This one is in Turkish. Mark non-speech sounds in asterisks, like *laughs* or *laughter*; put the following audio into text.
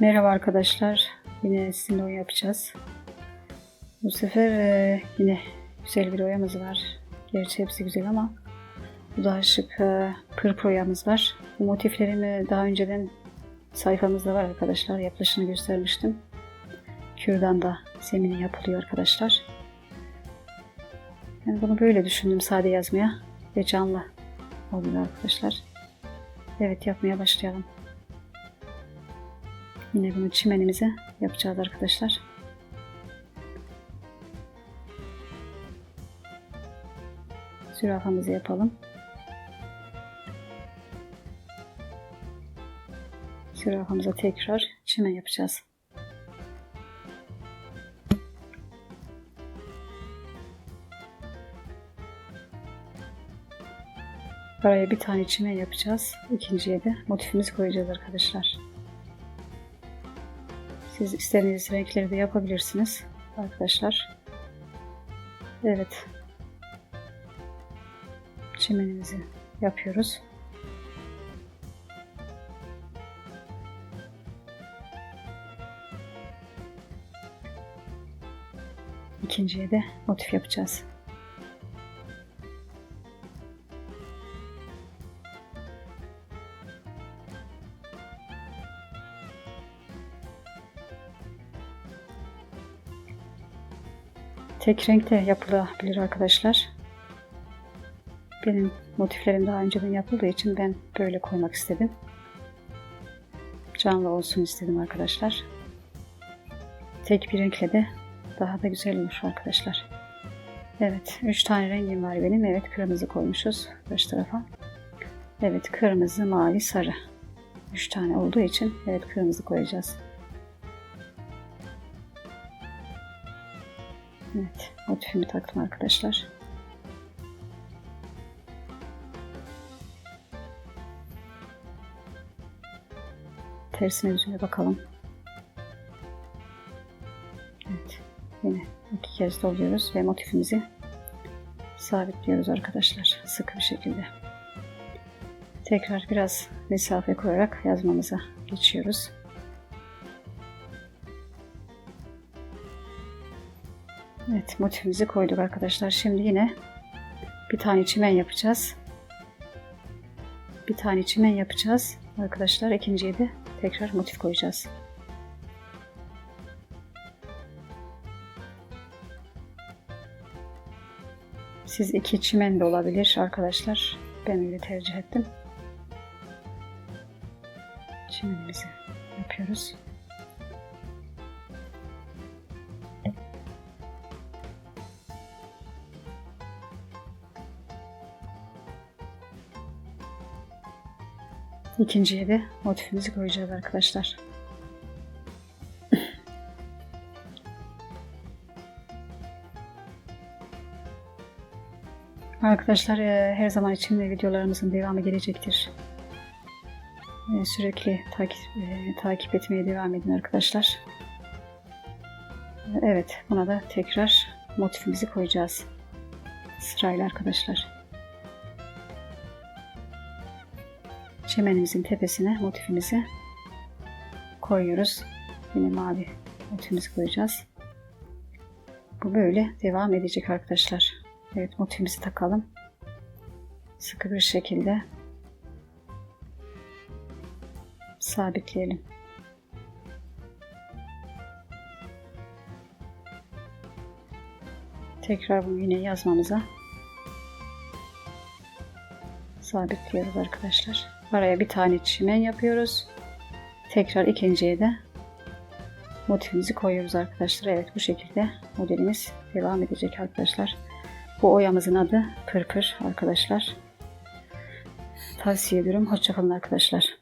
Merhaba arkadaşlar. Yine sizinle oyun yapacağız. Bu sefer e, yine güzel bir oyamız var. Gerçi hepsi güzel ama bu daha şık e, pırpır oyamız var. Bu motiflerimi daha önceden sayfamızda var arkadaşlar. Yapılışını göstermiştim. Kürdan da zemini yapılıyor arkadaşlar. Ben bunu böyle düşündüm sade yazmaya ve canlı oluyor arkadaşlar. Evet yapmaya başlayalım. Yine bunu çimenimize yapacağız arkadaşlar. Zürafamızı yapalım. Zürafamıza tekrar çimen yapacağız. Buraya bir tane çimen yapacağız. İkinciye de motifimizi koyacağız arkadaşlar. Siz istediğiniz renkleri de yapabilirsiniz arkadaşlar. Evet. Çimenimizi yapıyoruz. İkinciye de motif yapacağız. Tek renkte yapılabilir arkadaşlar. Benim motiflerim daha önceden yapıldığı için ben böyle koymak istedim. Canlı olsun istedim arkadaşlar. Tek bir renkle de daha da güzel olmuş arkadaşlar. Evet, 3 tane rengim var benim. Evet, kırmızı koymuşuz baş tarafa. Evet, kırmızı, mavi, sarı. 3 tane olduğu için evet kırmızı koyacağız. Evet, motifimi taktım arkadaşlar. Tersine yüzüne bakalım. Evet, yine iki kez doluyoruz ve motifimizi sabitliyoruz arkadaşlar. Sıkı bir şekilde. Tekrar biraz mesafe koyarak yazmamıza geçiyoruz. Evet motifimizi koyduk arkadaşlar. Şimdi yine bir tane çimen yapacağız. Bir tane çimen yapacağız. Arkadaşlar ikinciye de tekrar motif koyacağız. Siz iki çimen de olabilir arkadaşlar. Ben öyle tercih ettim. Çimenimizi yapıyoruz. İkinciye de motifimizi koyacağız arkadaşlar. *laughs* Arkadaşlar e, her zaman için de videolarımızın devamı gelecektir. E, Sürekli takip, e, takip etmeye devam edin arkadaşlar. Evet buna da tekrar motifimizi koyacağız. Sırayla arkadaşlar. Çemenimizin tepesine motifimizi koyuyoruz. Yine mavi motifimizi koyacağız. Bu böyle devam edecek arkadaşlar. Evet motifimizi takalım. Sıkı bir şekilde sabitleyelim. Tekrar bunu yine yazmamıza sabitliyoruz arkadaşlar. Araya bir tane çimen yapıyoruz. Tekrar ikinciye de motifimizi koyuyoruz arkadaşlar. Evet bu şekilde modelimiz devam edecek arkadaşlar. Bu oyamızın adı Pırpır arkadaşlar. Tavsiye ediyorum. Hoşçakalın arkadaşlar.